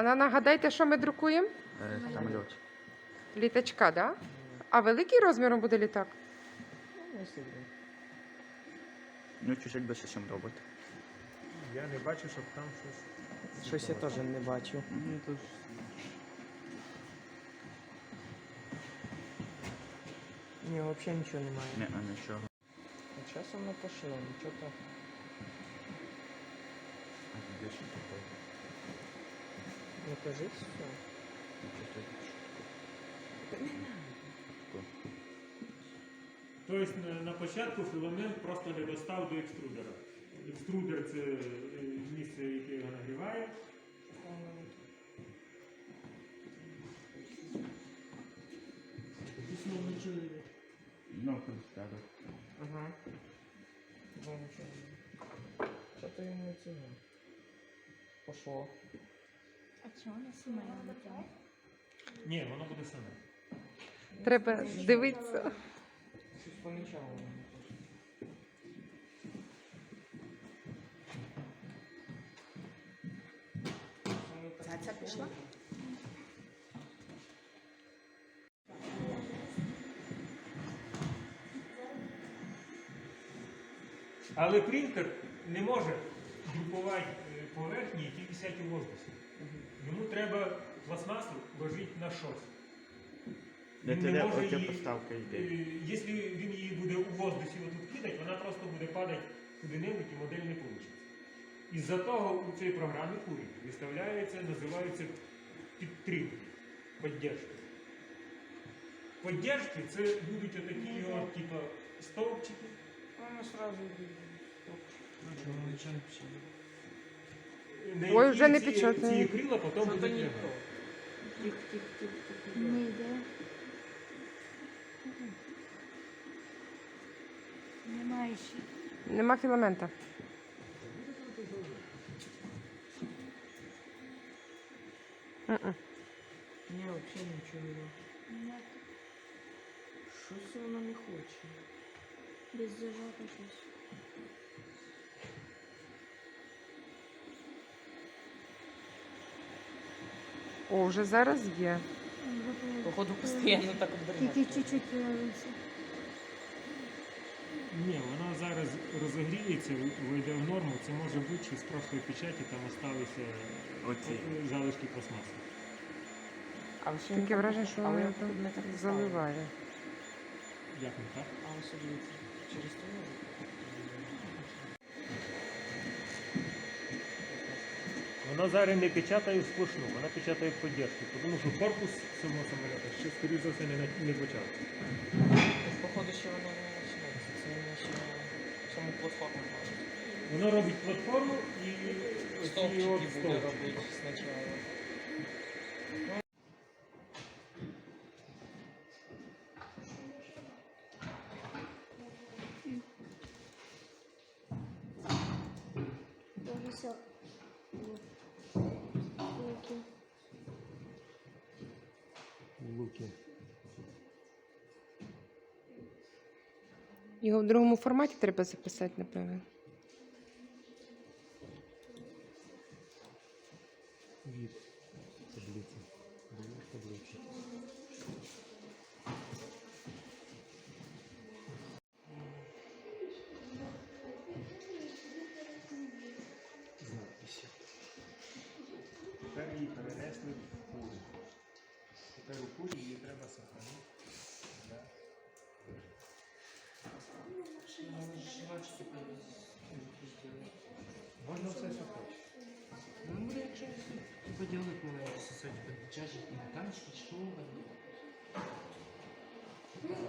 А на нагадайте, що ми друкуємо? Е, Самоліт. Літачка, да? А великий розміром буде літак? Ну, чуть більше, ніж робот. Я не бачу, щоб там щось. Щось я теж не бачу. Ну, то ж... Ні, взагалі нічого немає. Не, а нічого. А часом не пошло, нічого так. А де ще таке? Не кажіть все. Ну, що це? Тобто на, на початку філамент просто не достав до екструдера. Екструдер це е, місце, яке його нагріває. Ну, так. Ага. Ну, нічого. Що то не цього? Пошло. А чого не сімейна дитя? Ні, воно буде саме. Треба дивитися. Щось помічало. Ця пішла? Але принтер не може друкувати е, поверхні, які висять у воздусі. Йому треба пластмасу ложити на щось. Він не може її- поставка йде? Е, Якщо він її буде у воздусі отут кидати, вона просто буде падати куди-небудь і модель не вийде. Із-за того у цій програмі курі виставляється, називаються підтримки, піддержки. Піддержки це будуть отакі його, типу, стовпчики. Воно сразу на Ой, вже не печатає. Ці крила потім будуть то. Тих, тих, тих, тих. Не йде. Немає ще. Нема філамента. Ні, взагалі нічого нема. Щось воно не хоче. Без зажата щось. О, вже зараз є. Походу, постійно так. Тільки чуть-чуть. Ні, вона зараз розогріється, вийде в норму. Це може бути, що з прошлої печаті там залишилися Оці. залишки пластмаси. А ще Таке враження, що тут не так заливає. Як не так? А ось дивіться, через то може? Вона зараз не печатає сплошну, вона печатає поддержку, тому що корпус самого самоліта ще, скоріше за все, не, не почав. Походу, що воно не починається. Це не ще саму платформу бачить. Воно робить платформу і Стовпчики буде робити спочатку. Його в другому форматі треба записати, напевно. Тепер її перенесли в курі. Тепер у курі її треба сохранити. Для Можна все, що хочеш. Ну, буде, якщо поділити мене сосать чаші, танчики, що Помив?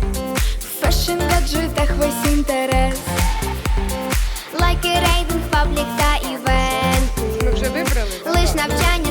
кожен в гаджетах весь інтерес. Лайки, рейтинг, паблік та івенти. Ми вже вибрали. Лиш навчання.